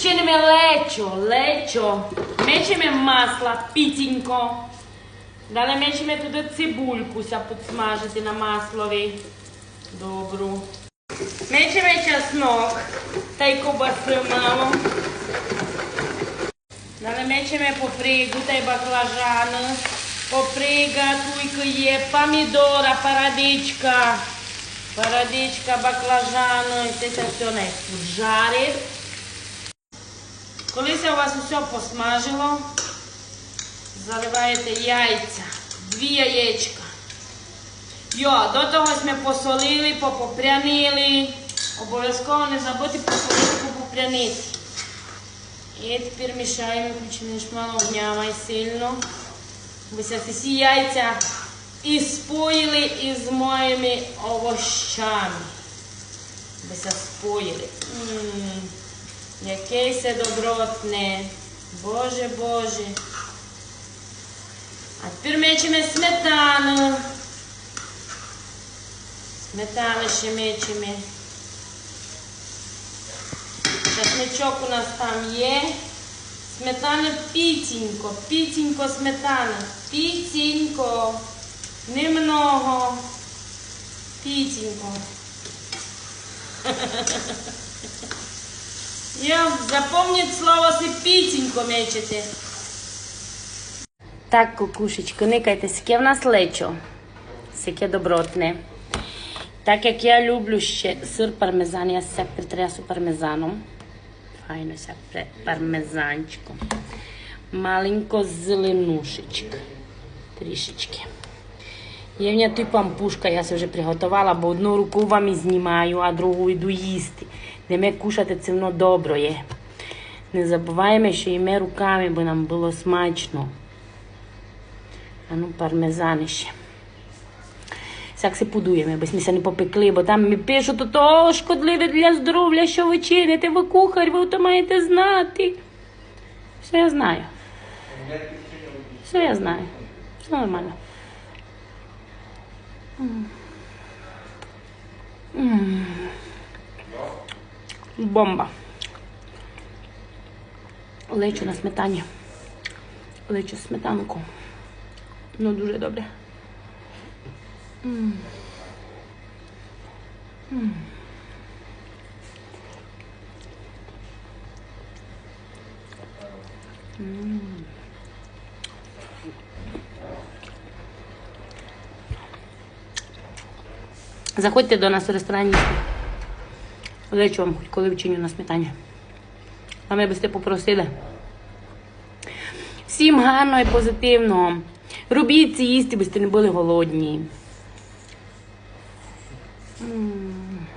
Čini me lećo, lećo. Meći me masla, pitinko. Dalje meći me tudi cibuljku sa podsmažiti na maslovi. Dobro. Meći me časnok, taj kobase malo. Dalje meći me popregu, taj baklažan. Poprega, tujka je, pomidora, paradička. Paradička, baklažan, i te se sve ne žariti. Це у вас усе посмажило, заливаєте яйця, дві яєчка. Йо, до того ми посолили, попопрянили. Обов'язково не забудьте посолити, попопрянити. І тепер мішаємо, включимо мало огня, май сильно. Бо ся всі яйця і споїли із моїми овощами. Би ся споїли. М, Яке це добротне. Боже, Боже. А тепер мечемо сметану. Сметану ще мечемо. Часничок у нас там є. Сметани пітінько, пітінько сметани. Пітінько. Немного. Пітінько. Я запомніть слово си пітінько мечете. Так, кукушечко, никайте, сяке в нас лечо. Сяке добротне. Так як я люблю ще сир пармезан, я все притрясу пармезаном. Файно ся пре- пармезанчиком. Маленько зеленушечка. Трішечки. Є в мене той пампушка, я вже приготувала, бо одну руку вам і знімаю, а другу йду їсти. Йдемо кушати, це воно добре. Не забуваємо, що їмо руками, бо нам було смачно. А ну, пармезани ще. Як се подуємо, бо ми се не попекли, бо там ми пишуть, то шкодливе для здоров'я, що ви чините, ви кухар, ви то маєте знати. Все я знаю. Все я знаю. Все нормально. М. М. Бомба. Лечу на сметані. Лечу сметанку. Ну, дуже добре. М. Заходьте до нас в ресторан їсти. Лечу вам хоч коли вчиню на сметані. А ми би сте попросили. Всім гарно і позитивно. Робіть ці їсти, бо не були голодні. М.